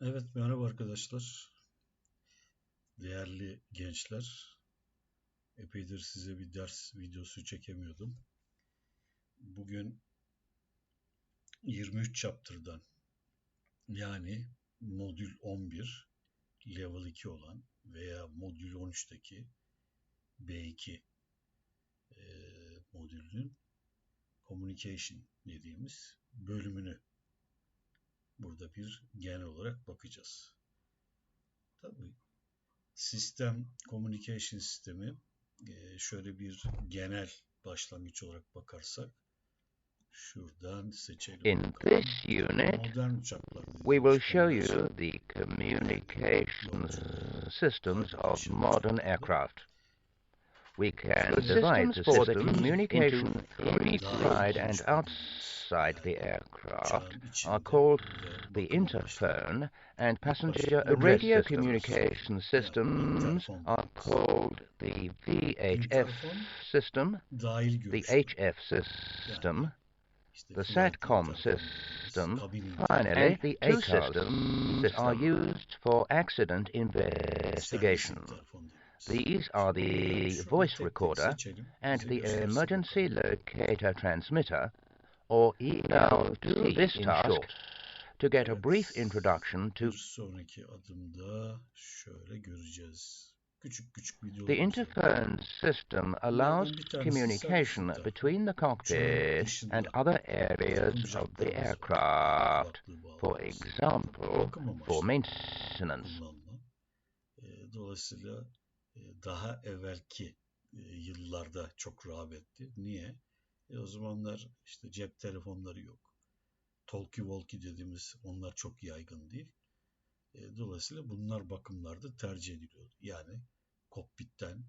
Evet merhaba arkadaşlar. Değerli gençler. Epeydir size bir ders videosu çekemiyordum. Bugün 23 chapter'dan yani modül 11 level 2 olan veya modül 13'teki B2 e, modülünün communication dediğimiz bölümünü burada bir genel olarak bakacağız. Tabii sistem, communication sistemi e, şöyle bir genel başlangıç olarak bakarsak şuradan seçelim. In this unit, we will show you the communication systems of modern aircraft. We can divide the system communication inside and outside the aircraft. Are called the interphone and passenger radio communication systems are called the VHF system, the. HF system, the SATCOM system, finally, the two systems are used for accident investigation. Servis intercom dediğimiz. These are the voice recorder and the emergency locator transmitter, or ELT this task, to get a brief introduction to Bir sonraki adımda şöyle göreceğiz. Küçük küçük videolar. the interphone system allows communication between the cockpit and other areas of the aircraft, for example, for maintenance. E, daha evvelki e, yıllarda çok rağbetti. Niye? E, o zamanlar işte cep telefonları yok. Talkie walkie dediğimiz onlar çok yaygın değil. E, Dolayısıyla bunlar bakımlarda tercih ediliyordu. Yani kokpitten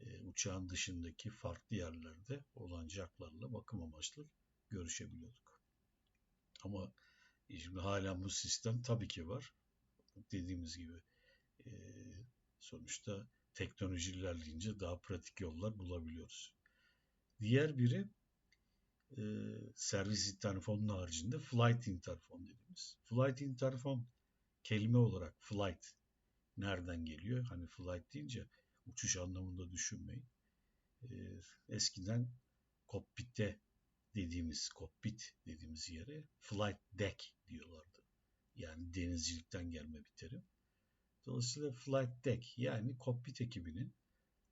e, uçağın dışındaki farklı yerlerde olan jacklarla bakım amaçlı görüşebiliyorduk. Ama şimdi hala bu sistem tabii ki var. Dediğimiz gibi e, sonuçta teknoloji ilerleyince daha pratik yollar bulabiliyoruz. Diğer biri e, servis interfonun haricinde flight interfon dediğimiz. Flight interfon kelime olarak flight nereden geliyor? Hani flight deyince uçuş anlamında düşünmeyin. E, eskiden kokpitte dediğimiz kokpit dediğimiz yere flight deck diyorlardı. Yani denizcilikten gelme bir terim. Dolayısıyla flight deck yani kokpit ekibinin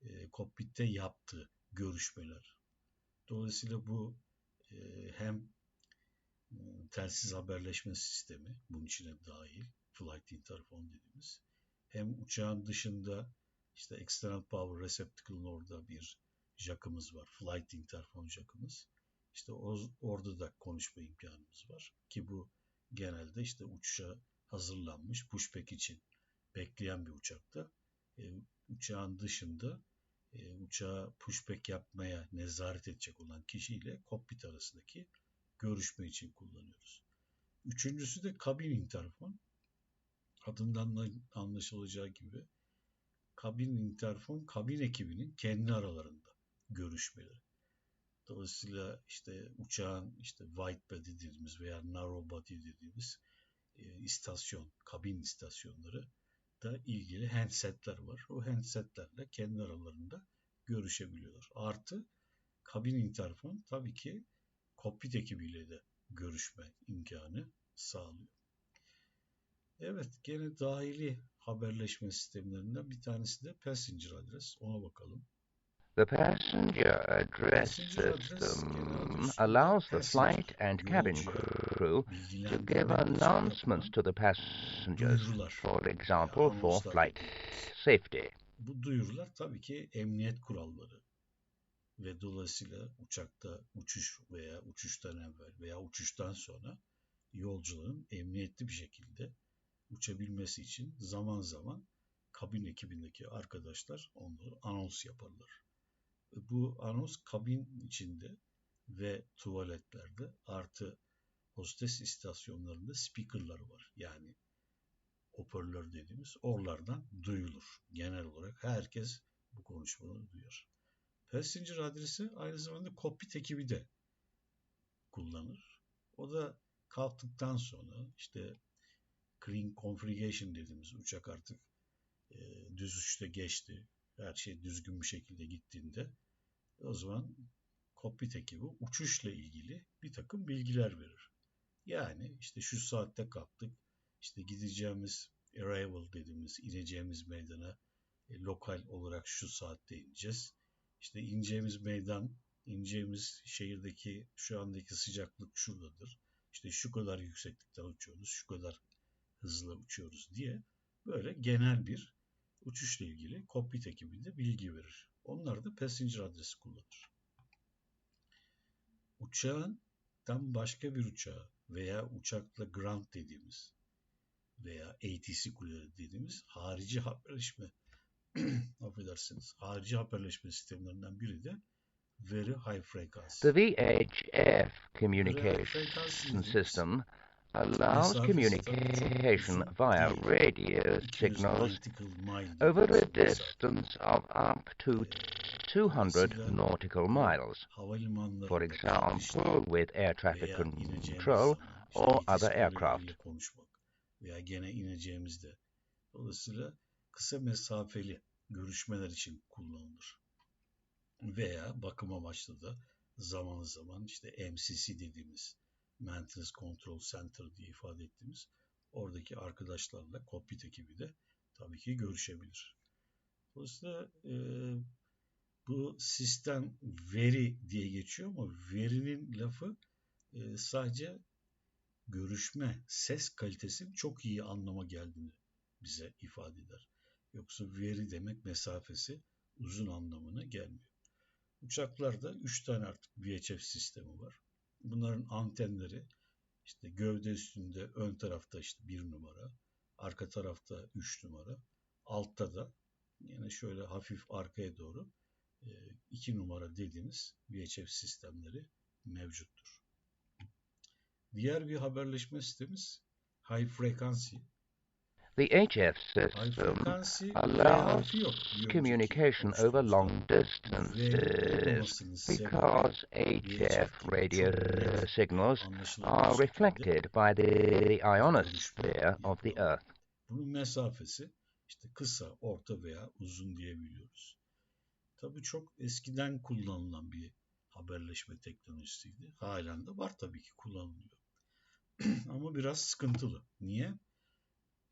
e, kokpitte yaptığı görüşmeler. Dolayısıyla bu e, hem e, telsiz haberleşme sistemi bunun içine dahil flight interphone dediğimiz hem uçağın dışında işte external power receptacle'ın orada bir jackımız var. Flight interphone jackımız. İşte orada da konuşma imkanımız var. Ki bu genelde işte uçuşa hazırlanmış pushback için bekleyen bir uçakta e, uçağın dışında e, uçağa pushback yapmaya nezaret edecek olan kişiyle kokpit arasındaki görüşme için kullanıyoruz. Üçüncüsü de kabin interfon. Adından da anlaşılacağı gibi kabin interfon kabin ekibinin kendi aralarında görüşmeleri. Dolayısıyla işte uçağın işte wide body dediğimiz veya narrow body dediğimiz e, istasyon, kabin istasyonları da ilgili handsetler var. O handsetlerle kendi aralarında görüşebiliyorlar. Artı kabin interfon tabii ki kokpit ekibiyle de görüşme imkanı sağlıyor. Evet, gene dahili haberleşme sistemlerinden bir tanesi de passenger adres. Ona bakalım. The passenger address system allows the flight and cabin crew to give announcements to the passengers, for example, for flight safety. Bu duyurular tabii ki emniyet kuralları ve dolayısıyla uçakta uçuş veya uçuştan evvel veya uçuştan sonra yolcuların emniyetli bir şekilde uçabilmesi için zaman zaman kabin ekibindeki arkadaşlar onları anons yaparlar. Ve Bu anons kabin içinde ve tuvaletlerde artı hostes istasyonlarında speakerları var. Yani hoparlör dediğimiz oralardan duyulur. Genel olarak herkes bu konuşmaları duyar. Passenger adresi aynı zamanda kokpit ekibi de kullanır. O da kalktıktan sonra işte clean configuration dediğimiz uçak artık e, düz uçta geçti. Her şey düzgün bir şekilde gittiğinde o zaman kokpit ekibi uçuşla ilgili bir takım bilgiler verir. Yani işte şu saatte kalktık, işte gideceğimiz arrival dediğimiz ineceğimiz meydana e, lokal olarak şu saatte ineceğiz. İşte ineceğimiz meydan, ineceğimiz şehirdeki şu andaki sıcaklık şuradadır. İşte şu kadar yükseklikten uçuyoruz, şu kadar hızla uçuyoruz diye böyle genel bir uçuşla ilgili kokpit ekibinde bilgi verir. Onlar da passenger adresi kullanır. Uçağından başka bir uçağa veya uçakla ground dediğimiz veya ATC kuleleri dediğimiz harici haberleşme affedersiniz harici haberleşme sistemlerinden biri de very high frequency. The VHF communication system allows communication via radio signals over a distance of up to 200 nautical miles, for example, with air traffic control or other aircraft. veya gene ineceğimizde. Dolayısıyla kısa mesafeli görüşmeler için kullanılır. Veya bakım amaçlı da zaman zaman işte MCC dediğimiz Maintenance Control Center diye ifade ettiğimiz oradaki arkadaşlarla kokpit ekibi de tabii ki görüşebilir. Dolayısıyla e, bu sistem veri diye geçiyor ama verinin lafı e, sadece görüşme, ses kalitesinin çok iyi anlama geldiğini bize ifade eder. Yoksa veri demek mesafesi uzun anlamına gelmiyor. Uçaklarda 3 tane artık VHF sistemi var. Bunların antenleri işte gövde üstünde ön tarafta işte bir numara, arka tarafta 3 numara, altta da yine şöyle hafif arkaya doğru 2 e, numara dediğimiz VHF sistemleri mevcuttur. Diğer bir haberleşme sistemimiz high frequency. The HF system allows communication over long distances because HF radio signals are reflected by the ionosphere of the Earth. Bunun mesafesi işte kısa, orta veya uzun diyebiliyoruz. Tabii çok eskiden kullanılan bir haberleşme teknolojisiydi. Halen de var tabii ki kullanılıyor. Ama biraz sıkıntılı. Niye?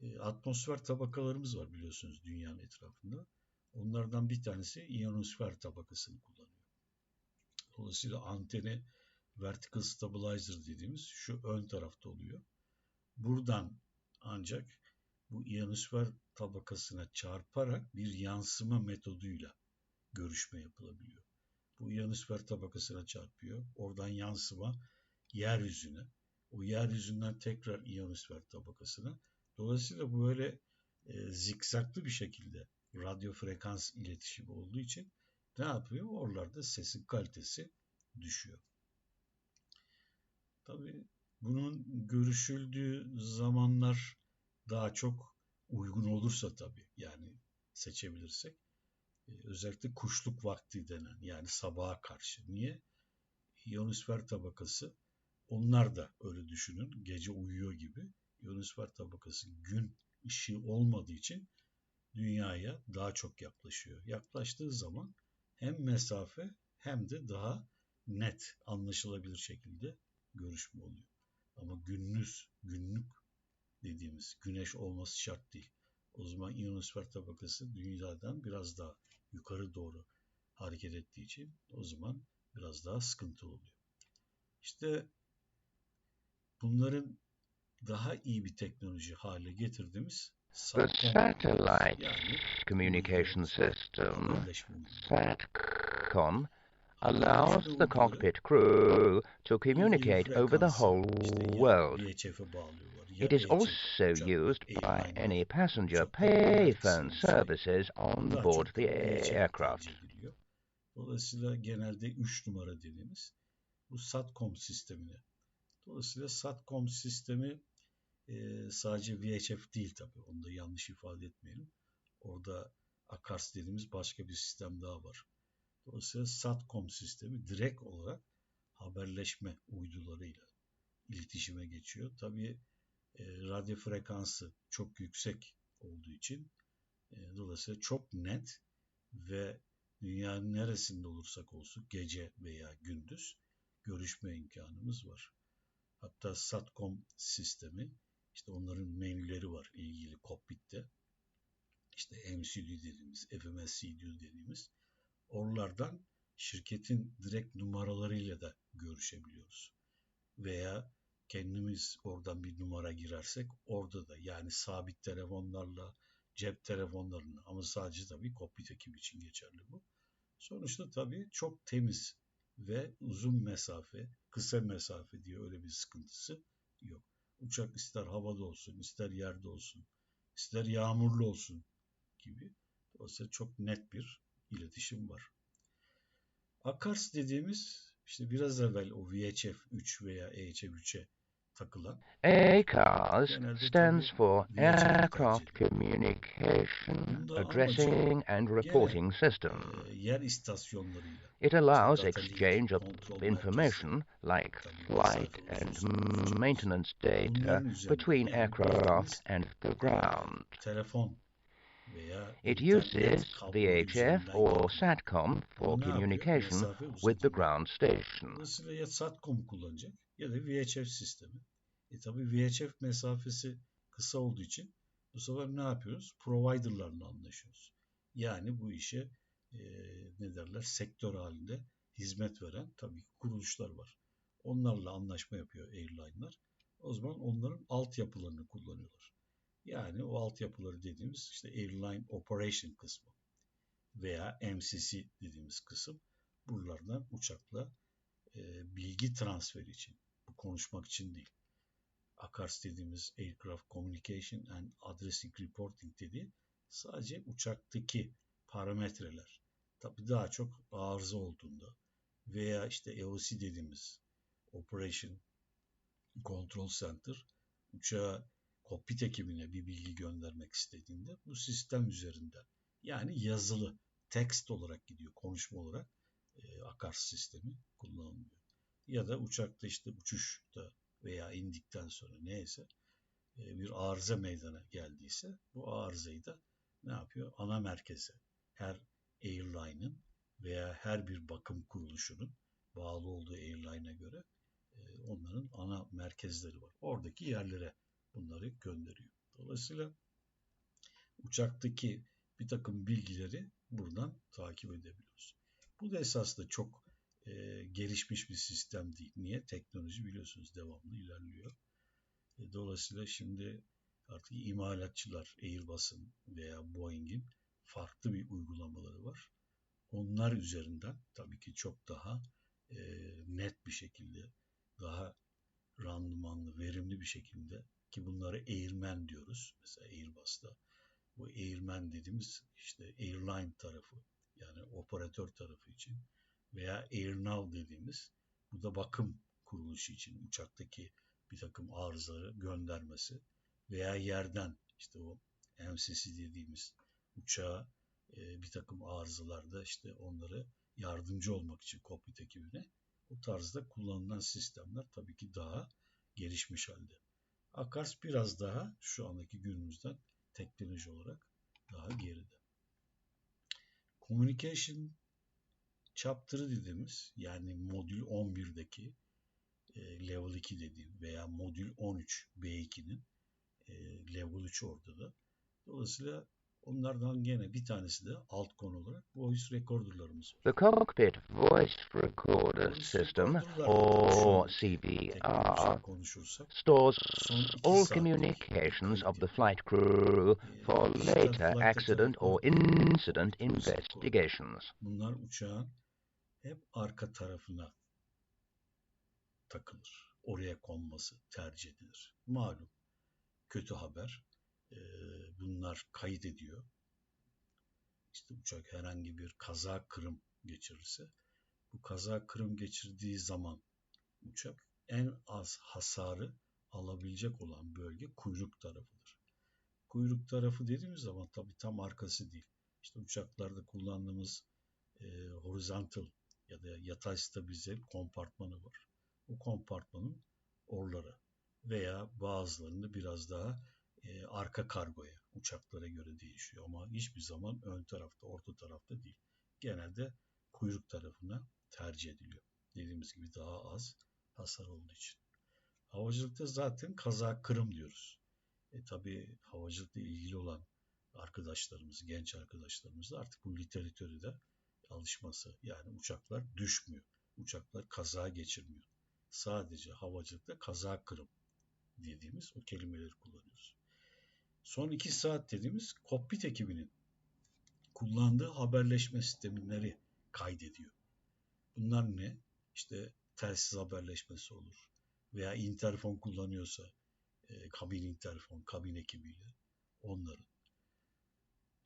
E, atmosfer tabakalarımız var biliyorsunuz dünyanın etrafında. Onlardan bir tanesi iyonosfer tabakasını kullanıyor. Dolayısıyla anteni vertical stabilizer dediğimiz şu ön tarafta oluyor. Buradan ancak bu iyonosfer tabakasına çarparak bir yansıma metoduyla görüşme yapılabiliyor. Bu iyonosfer tabakasına çarpıyor. Oradan yansıma yeryüzüne, o yeryüzünden tekrar iyonosfer tabakasına. Dolayısıyla bu böyle e, zikzaklı bir şekilde radyo frekans iletişimi olduğu için ne yapıyor? Oralarda sesin kalitesi düşüyor. Tabii bunun görüşüldüğü zamanlar daha çok uygun olursa tabii yani seçebilirsek e, özellikle kuşluk vakti denen yani sabaha karşı. Niye? İyonosfer tabakası onlar da öyle düşünün. Gece uyuyor gibi. İyonosfer tabakası gün ışığı olmadığı için dünyaya daha çok yaklaşıyor. Yaklaştığı zaman hem mesafe hem de daha net, anlaşılabilir şekilde görüşme oluyor. Ama gündüz, günlük dediğimiz güneş olması şart değil. O zaman iyonosfer tabakası dünyadan biraz daha yukarı doğru hareket ettiği için o zaman biraz daha sıkıntı oluyor. İşte bunların daha iyi bir teknoloji hale getirdiğimiz The satellite communication system, SATCOM, allows the cockpit crew to communicate over the whole world. It is also used by any passenger payphone services on board the aircraft. Dolayısıyla genelde 3 numara dediğimiz bu SATCOM sistemine Dolayısıyla SATCOM sistemi e, sadece VHF değil tabii. Onu da yanlış ifade etmeyelim. Orada ACARS dediğimiz başka bir sistem daha var. Dolayısıyla SATCOM sistemi direkt olarak haberleşme uydularıyla iletişime geçiyor. Tabii e, radyo frekansı çok yüksek olduğu için e, dolayısıyla çok net ve dünyanın neresinde olursak olsun gece veya gündüz görüşme imkanımız var. Hatta Satcom sistemi işte onların menüleri var ilgili kokpitte. İşte MCD dediğimiz, FMS dediğimiz oralardan şirketin direkt numaralarıyla da görüşebiliyoruz. Veya kendimiz oradan bir numara girersek orada da yani sabit telefonlarla, cep telefonlarını ama sadece tabii kokpit ekibi için geçerli bu. Sonuçta tabii çok temiz ve uzun mesafe, kısa mesafe diye öyle bir sıkıntısı yok. Uçak ister havada olsun, ister yerde olsun, ister yağmurlu olsun gibi. Dolayısıyla çok net bir iletişim var. Akars dediğimiz işte biraz evvel o VHF 3 veya EHF 3'e takılan ACARS stands for Aircraft Communication Addressing and Reporting System. It allows exchange of information like flight and maintenance data between aircraft and the ground. It uses VHF or SATCOM for communication with the ground station. Ya da VHF sistemi. E tabi VHF mesafesi kısa olduğu için bu sefer ne yapıyoruz? Providerlarla anlaşıyoruz. Yani bu işe e, ne derler sektör halinde hizmet veren tabii kuruluşlar var. Onlarla anlaşma yapıyor airline'lar. O zaman onların altyapılarını kullanıyorlar. Yani o altyapıları dediğimiz işte Airline Operation kısmı veya MCC dediğimiz kısım buralardan uçakla e, bilgi transferi için, konuşmak için değil. ACARS dediğimiz Aircraft Communication and Addressing Reporting dediği sadece uçaktaki parametreler. Tabi daha çok arıza olduğunda veya işte EOC dediğimiz Operation Control Center uçağa kokpit ekibine bir bilgi göndermek istediğinde bu sistem üzerinden yani yazılı text olarak gidiyor konuşma olarak e, akars sistemi kullanılıyor. Ya da uçakta işte uçuşta veya indikten sonra neyse e, bir arıza meydana geldiyse bu arızayı da ne yapıyor? Ana merkeze her airline'ın veya her bir bakım kuruluşunun bağlı olduğu airline'a göre e, onların ana merkezleri var. Oradaki yerlere bunları gönderiyor. Dolayısıyla uçaktaki bir takım bilgileri buradan takip edebiliyoruz. Bu da esasında çok e, gelişmiş bir sistem değil. Niye? Teknoloji biliyorsunuz devamlı ilerliyor. E, dolayısıyla şimdi artık imalatçılar Airbus'un veya Boeing'in farklı bir uygulamaları var. Onlar üzerinden tabii ki çok daha e, net bir şekilde, daha randımanlı, verimli bir şekilde ki bunları Airman diyoruz. Mesela Airbus'ta bu Airman dediğimiz işte airline tarafı yani operatör tarafı için veya AirNav dediğimiz bu da bakım kuruluşu için uçaktaki bir takım arızaları göndermesi veya yerden işte o MCC dediğimiz uçağa e, bir takım arızalarda işte onları yardımcı olmak için kokpit ekibine bu tarzda kullanılan sistemler tabii ki daha gelişmiş halde. Akars biraz daha şu andaki günümüzden teknoloji olarak daha geride. Communication chapter'ı dediğimiz yani modül 11'deki e, level 2 dediğim veya modül 13 B2'nin e, level 3 orada da. Dolayısıyla Onlardan gene bir tanesi de alt konu olarak voice recorderlarımız var. The Cockpit Voice Recorder System, or CVR, stores all communications of the flight crew for later accident or incident investigations. Bunlar uçağın hep arka tarafına takılır. Oraya konması tercih edilir. Malum kötü haber bunlar kayıt ediyor. İşte uçak herhangi bir kaza kırım geçirirse bu kaza kırım geçirdiği zaman uçak en az hasarı alabilecek olan bölge kuyruk tarafıdır. Kuyruk tarafı dediğimiz zaman tabii tam arkası değil. İşte uçaklarda kullandığımız e, horizontal ya da yatay stabilize kompartmanı var. Bu kompartmanın orlara veya bazılarında biraz daha e, arka kargoya, uçaklara göre değişiyor. Ama hiçbir zaman ön tarafta, orta tarafta değil. Genelde kuyruk tarafına tercih ediliyor. Dediğimiz gibi daha az hasar olduğu için. Havacılıkta zaten kaza kırım diyoruz. E tabi havacılıkla ilgili olan arkadaşlarımız, genç arkadaşlarımız da artık bu literatürü de alışması. Yani uçaklar düşmüyor. Uçaklar kaza geçirmiyor. Sadece havacılıkta kaza kırım dediğimiz o kelimeleri kullanıyoruz. Son iki saat dediğimiz kokpit ekibinin kullandığı haberleşme sistemleri kaydediyor. Bunlar ne? İşte telsiz haberleşmesi olur. Veya interfon kullanıyorsa e, kabin interfon, kabin ekibiyle onların.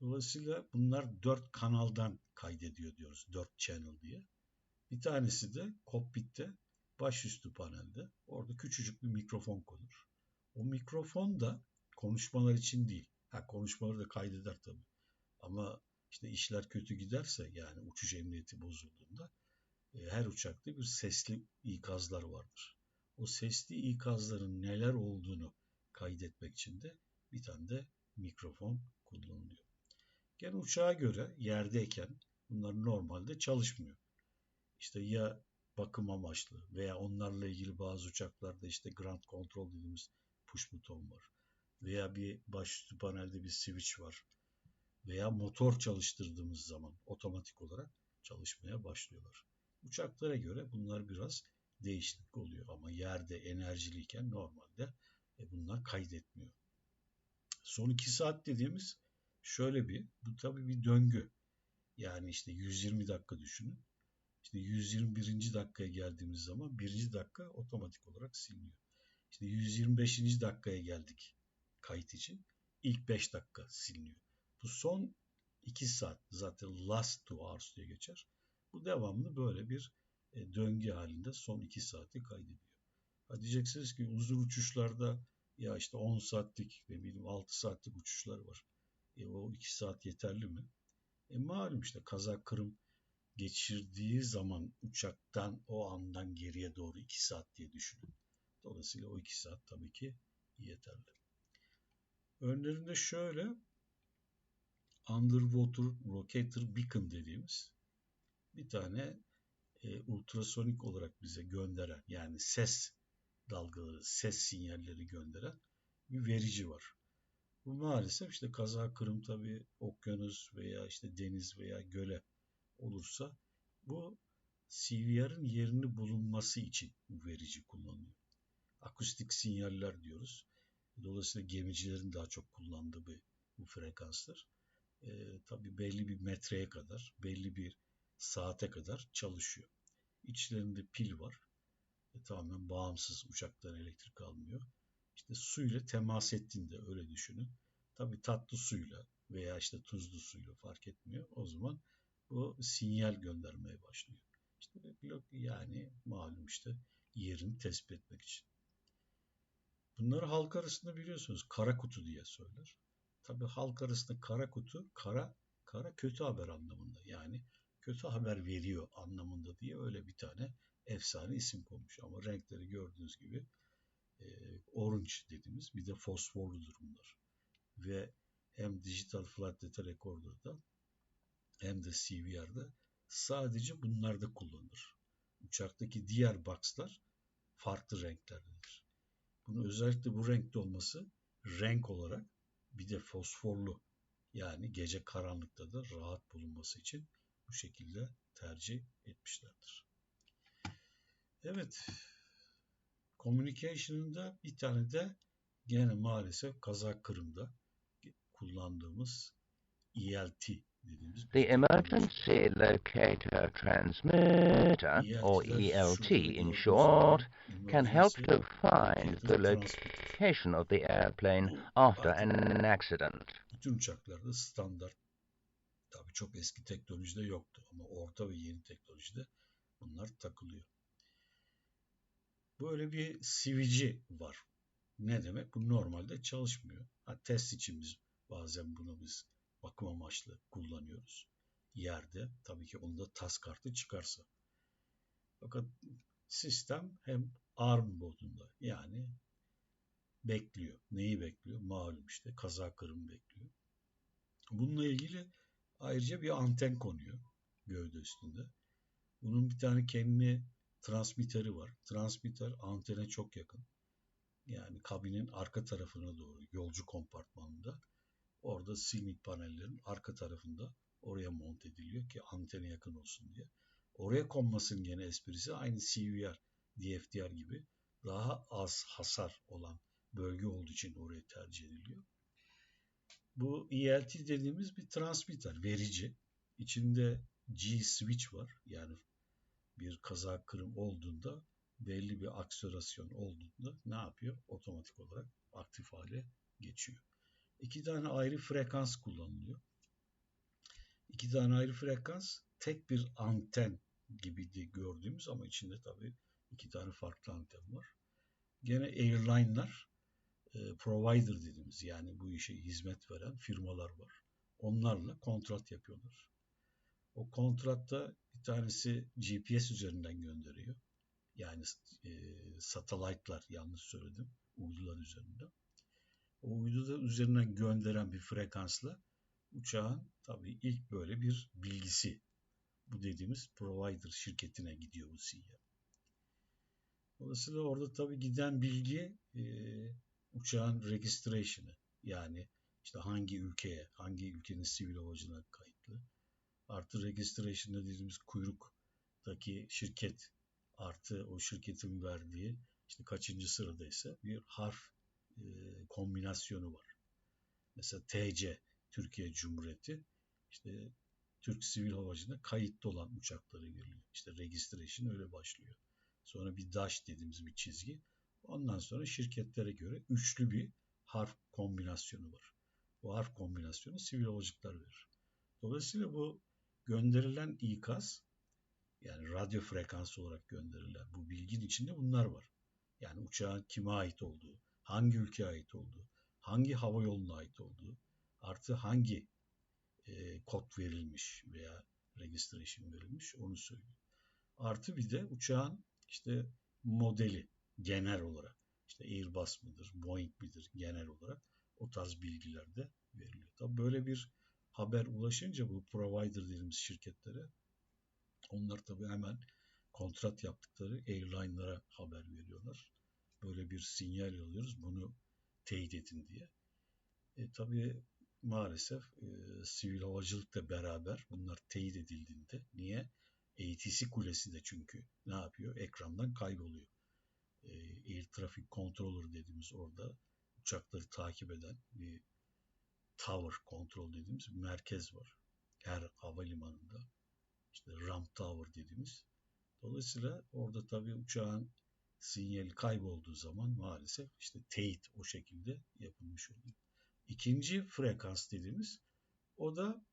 Dolayısıyla bunlar dört kanaldan kaydediyor diyoruz. Dört channel diye. Bir tanesi de kokpitte başüstü panelde. Orada küçücük bir mikrofon konur. O mikrofon da konuşmalar için değil. Ha konuşmaları da kaydeder tabii. Ama işte işler kötü giderse yani uçuş emniyeti bozulduğunda e, her uçakta bir sesli ikazlar vardır. O sesli ikazların neler olduğunu kaydetmek için de bir tane de mikrofon kullanılıyor. Gene uçağa göre yerdeyken bunlar normalde çalışmıyor. İşte ya bakım amaçlı veya onlarla ilgili bazı uçaklarda işte ground control dediğimiz push buton var. Veya bir başüstü panelde bir switch var. Veya motor çalıştırdığımız zaman otomatik olarak çalışmaya başlıyorlar. Uçaklara göre bunlar biraz değişiklik oluyor ama yerde enerjiliyken normalde e, bunlar kaydetmiyor. Son iki saat dediğimiz şöyle bir, bu tabii bir döngü. Yani işte 120 dakika düşünün. İşte 121. dakikaya geldiğimiz zaman birinci dakika otomatik olarak siliniyor. İşte 125. dakikaya geldik kayıt için. İlk 5 dakika siliniyor. Bu son 2 saat zaten last two hours diye geçer. Bu devamlı böyle bir e, döngü halinde son 2 saati kaydediyor. Ha diyeceksiniz ki uzun uçuşlarda ya işte 10 saatlik ve bileyim 6 saatlik uçuşlar var. E o 2 saat yeterli mi? E malum işte kaza kırım geçirdiği zaman uçaktan o andan geriye doğru 2 saat diye düşünün. Dolayısıyla o 2 saat tabii ki yeterli. Önlerinde şöyle Underwater Locator Beacon dediğimiz bir tane e, ultrasonik olarak bize gönderen yani ses dalgaları, ses sinyalleri gönderen bir verici var. Bu maalesef işte kaza kırım tabi okyanus veya işte deniz veya göle olursa bu CVR'ın yerini bulunması için bu verici kullanılıyor. Akustik sinyaller diyoruz. Dolayısıyla gemicilerin daha çok kullandığı bir, bu frekanslar. E, tabii belli bir metreye kadar, belli bir saate kadar çalışıyor. İçlerinde pil var. E, tamamen bağımsız uçaktan elektrik almıyor. İşte suyla temas ettiğinde öyle düşünün. Tabii tatlı suyla veya işte tuzlu suyla fark etmiyor. O zaman bu sinyal göndermeye başlıyor. İşte yani malum işte yerini tespit etmek için. Bunları halk arasında biliyorsunuz kara kutu diye söyler. Tabi halk arasında kara kutu, kara, kara kötü haber anlamında. Yani kötü haber veriyor anlamında diye öyle bir tane efsane isim konmuş. Ama renkleri gördüğünüz gibi e, orange dediğimiz bir de fosforlu durumlar. Ve hem dijital flight data recorder'da hem de CVR'da sadece bunlarda kullanılır. Uçaktaki diğer box'lar farklı renklerdedir. Bunu özellikle bu renkte olması renk olarak bir de fosforlu yani gece karanlıkta da rahat bulunması için bu şekilde tercih etmişlerdir. Evet. Communication'da bir tane de gene maalesef Kazak Kırım'da kullandığımız ELT The Emergency Locator Transmitter, or ELT in short, can help to find the location of the airplane after an accident. Bütün uçaklarda standart, tabii çok eski teknolojide yoktu ama orta ve yeni teknolojide bunlar takılıyor. Böyle bir sivici var. Ne demek? Bu normalde çalışmıyor. Ha, test için biz bazen bunu biz bakım amaçlı kullanıyoruz. Yerde tabii ki onda tas kartı çıkarsa. Fakat sistem hem ARM modunda yani bekliyor. Neyi bekliyor? Malum işte kaza kırım bekliyor. Bununla ilgili ayrıca bir anten konuyor gövde üstünde. Bunun bir tane kendi transmiteri var. Transmitter antene çok yakın. Yani kabinin arka tarafına doğru yolcu kompartmanında. Orada signal panellerin arka tarafında oraya monte ediliyor ki antene yakın olsun diye. Oraya konmasının gene esprisi aynı CVR, DFDR gibi daha az hasar olan bölge olduğu için oraya tercih ediliyor. Bu ELT dediğimiz bir transmitter, verici. İçinde G switch var. Yani bir kaza kırım olduğunda belli bir akselerasyon olduğunda ne yapıyor? Otomatik olarak aktif hale geçiyor. İki tane ayrı frekans kullanılıyor. İki tane ayrı frekans tek bir anten gibi de gördüğümüz ama içinde tabii iki tane farklı anten var. Gene airline'lar e, provider dediğimiz yani bu işe hizmet veren firmalar var. Onlarla kontrat yapıyorlar. O kontratta bir tanesi GPS üzerinden gönderiyor. Yani e, satellite'lar yanlış söyledim. Uydular üzerinden. O uyduda üzerinden gönderen bir frekansla uçağın tabii ilk böyle bir bilgisi bu dediğimiz provider şirketine gidiyor bu sinyal. Dolayısıyla orada tabii giden bilgi e, uçağın registration'ı yani işte hangi ülkeye, hangi ülkenin sivil havacına kayıtlı. Artı registration dediğimiz kuyruktaki şirket artı o şirketin verdiği işte kaçıncı sıradaysa bir harf e, kombinasyonu var. Mesela TC Türkiye Cumhuriyeti işte Türk Sivil Havacı'na kayıtlı olan uçakları veriliyor. İşte registration öyle başlıyor. Sonra bir dash dediğimiz bir çizgi. Ondan sonra şirketlere göre üçlü bir harf kombinasyonu var. Bu harf kombinasyonu sivil havacılıklar verir. Dolayısıyla bu gönderilen ikaz yani radyo frekansı olarak gönderilen bu bilginin içinde bunlar var. Yani uçağın kime ait olduğu, hangi ülkeye ait olduğu, hangi hava yoluna ait olduğu, artı hangi e, kod verilmiş veya registration verilmiş onu söylüyor. Artı bir de uçağın işte modeli genel olarak işte Airbus mıdır, Boeing midir genel olarak o tarz bilgiler de veriliyor. Tabi böyle bir haber ulaşınca bu provider dediğimiz şirketlere onlar tabi hemen kontrat yaptıkları airline'lara haber veriyorlar. Böyle bir sinyal alıyoruz bunu teyit edin diye. E, tabii maalesef e, sivil havacılıkla beraber bunlar teyit edildiğinde niye? ATC kulesi de çünkü ne yapıyor? Ekrandan kayboluyor. E, Air Traffic Controller dediğimiz orada uçakları takip eden bir tower control dediğimiz bir merkez var. Her havalimanında işte ramp tower dediğimiz. Dolayısıyla orada tabii uçağın sinyali kaybolduğu zaman maalesef işte teyit o şekilde yapılmış oluyor. İkinci frekans dediğimiz o da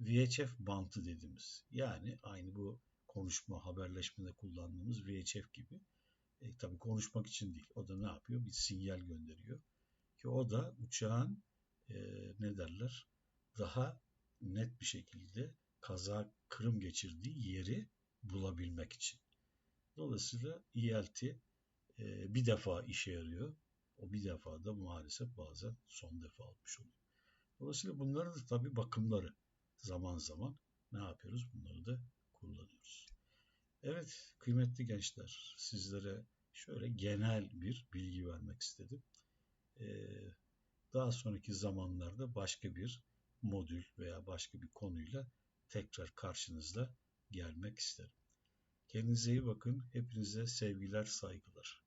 VHF bantı dediğimiz. Yani aynı bu konuşma, haberleşmede kullandığımız VHF gibi. E, tabii konuşmak için değil. O da ne yapıyor? Bir sinyal gönderiyor. Ki o da uçağın e, ne derler? Daha net bir şekilde kaza kırım geçirdiği yeri bulabilmek için. Dolayısıyla ELT e, bir defa işe yarıyor. O bir defa da maalesef bazen son defa almış oluyor. Dolayısıyla bunların da tabii bakımları zaman zaman ne yapıyoruz? Bunları da kullanıyoruz. Evet kıymetli gençler sizlere şöyle genel bir bilgi vermek istedim. Ee, daha sonraki zamanlarda başka bir modül veya başka bir konuyla tekrar karşınızda gelmek isterim. Kendinize iyi bakın. Hepinize sevgiler, saygılar.